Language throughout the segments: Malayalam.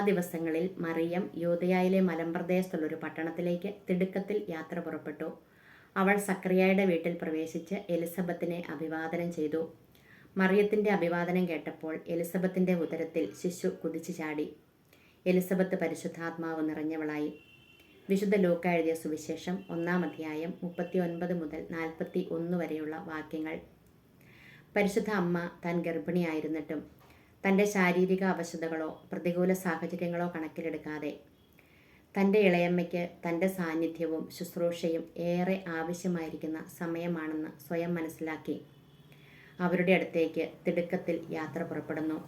ദിവസങ്ങളിൽ മറിയം യോധയായിലെ മലമ്പ്രദേശത്തുള്ള ഒരു പട്ടണത്തിലേക്ക് തിടുക്കത്തിൽ യാത്ര പുറപ്പെട്ടു. അവൾ സക്രിയയുടെ വീട്ടിൽ പ്രവേശിച്ച് എലിസബത്തിനെ അഭിവാദനം ചെയ്തു. മറിയത്തിന്റെ അഭിവാദനം കേട്ടപ്പോൾ എലിസബത്തിന്റെ ഉദരത്തിൽ ശിശു കുതിച്ചു ചാടി. എലിസബത്ത് പരിശുദ്ധാത്മാവ് നിറഞ്ഞവളായി. വിശുദ്ധ ലൂക്ക എഴുതിയ സുവിശേഷം ഒന്നാം അധ്യായം മുപ്പത്തി ഒൻപത് മുതൽ നാൽപ്പത്തി ഒന്ന് വരെയുള്ള വാക്യങ്ങൾ. പരിശുദ്ധ അമ്മ താൻ ഗർഭിണിയായിരുന്നിട്ടും തന്റെ ശാരീരിക അവശതകളോ പ്രതികൂല സാഹചര്യങ്ങളോ കണക്കിലെടുക്കാതെ തന്റെ ഇളയമ്മയ്ക്ക് തന്റെ സാന്നിധ്യവും ശുശ്രൂഷയും ഏറെ ആവശ്യമായിരിക്കുന്ന സമയമാണെന്ന് സ്വയം മനസ്സിലാക്കി അവരുടെ അടുത്തേക്ക് തിടുക്കത്തിൽ യാത്ര പുറപ്പെടുന്നു.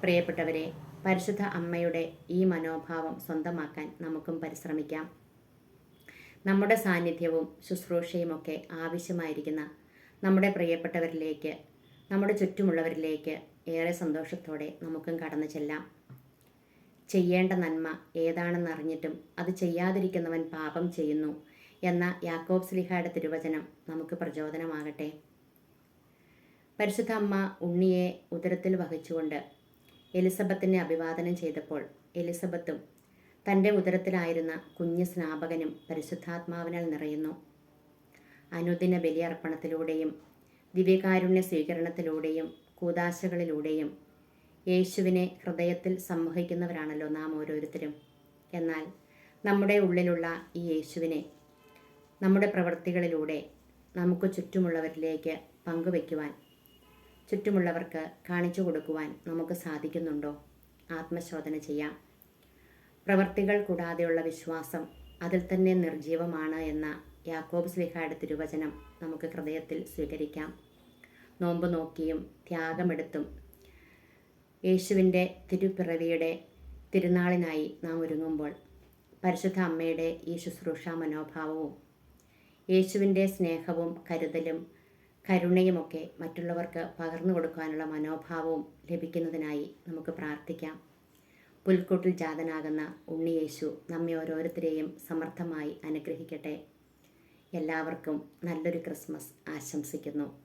പ്രിയപ്പെട്ടവരെ പരിശുദ്ധ അമ്മയുടെ ഈ മനോഭാവം സ്വന്തമാക്കാൻ നമുക്കും പരിശ്രമിക്കാം. നമ്മുടെ സാന്നിധ്യവും ശുശ്രൂഷയുമൊക്കെ ആവശ്യമായിരിക്കുന്ന നമ്മുടെ പ്രിയപ്പെട്ടവരിലേക്ക് നമ്മുടെ ചുറ്റുമുള്ളവരിലേക്ക് ഏറെ സന്തോഷത്തോടെ നമുക്കും കടന്നു ചെല്ലാം. ചെയ്യേണ്ട നന്മ ഏതാണെന്ന് അറിഞ്ഞിട്ടും അത് ചെയ്യാതിരിക്കുന്നവൻ പാപം ചെയ്യുന്നു എന്ന യാക്കോബ് സ്ലിഹയുടെ തിരുവചനം നമുക്ക് പ്രചോദനമാകട്ടെ. പരിശുദ്ധ അമ്മ ഉണ്ണിയെ ഉദരത്തിൽ വഹിച്ചുകൊണ്ട് എലിസബത്തിനെ അഭിവാദനം ചെയ്തപ്പോൾ എലിസബത്തും തന്റെ ഉദരത്തിലായിരുന്ന കുഞ്ഞ് സ്നാപകനും പരിശുദ്ധാത്മാവിനാൽ നിറയുന്നു. അനുദിന ബലിയർപ്പണത്തിലൂടെയും ദിവ്യകാരുണ്യ സ്വീകരണത്തിലൂടെയും കൂതാശകളിലൂടെയും യേശുവിനെ ഹൃദയത്തിൽ സംവഹിക്കുന്നവരാണല്ലോ നാം ഓരോരുത്തരും. എന്നാൽ നമ്മുടെ ഉള്ളിലുള്ള ഈ യേശുവിനെ നമ്മുടെ പ്രവൃത്തികളിലൂടെ നമുക്ക് ചുറ്റുമുള്ളവരിലേക്ക് പങ്കുവയ്ക്കുവാൻ ചുറ്റുമുള്ളവർക്ക് കാണിച്ചു കൊടുക്കുവാൻ നമുക്ക് സാധിക്കുന്നുണ്ടോ? ആത്മശോധന ചെയ്യാം. പ്രവർത്തികൾ കൂടാതെയുള്ള വിശ്വാസം അതിൽ തന്നെ നിർജീവമാണ് എന്ന യാക്കോബ് സ്ലിഹയുടെ തിരുവചനം നമുക്ക് ഹൃദയത്തിൽ സ്വീകരിക്കാം. നോമ്പ് നോക്കിയും ത്യാഗമെടുത്തും യേശുവിന്റെ തിരുപ്പിറവിയുടെ തിരുനാളിനായി നാം ഒരുങ്ങുമ്പോൾ പരിശുദ്ധ അമ്മയുടെ ഈ ശുശ്രൂഷ മനോഭാവവും യേശുവിന്റെ സ്നേഹവും കരുതലും കരുണയുമൊക്കെ മറ്റുള്ളവർക്ക് പകർന്നു കൊടുക്കാനുള്ള മനോഭാവവും ലഭിക്കുന്നതിനായി നമുക്ക് പ്രാർത്ഥിക്കാം. പുൽക്കൂട്ടിൽ ജാതനാകുന്ന ഉണ്ണിയേശു നമ്മെ ഓരോരുത്തരെയും സമർത്ഥമായി അനുഗ്രഹിക്കട്ടെ. എല്ലാവർക്കും നല്ലൊരു ക്രിസ്മസ് ആശംസിക്കുന്നു.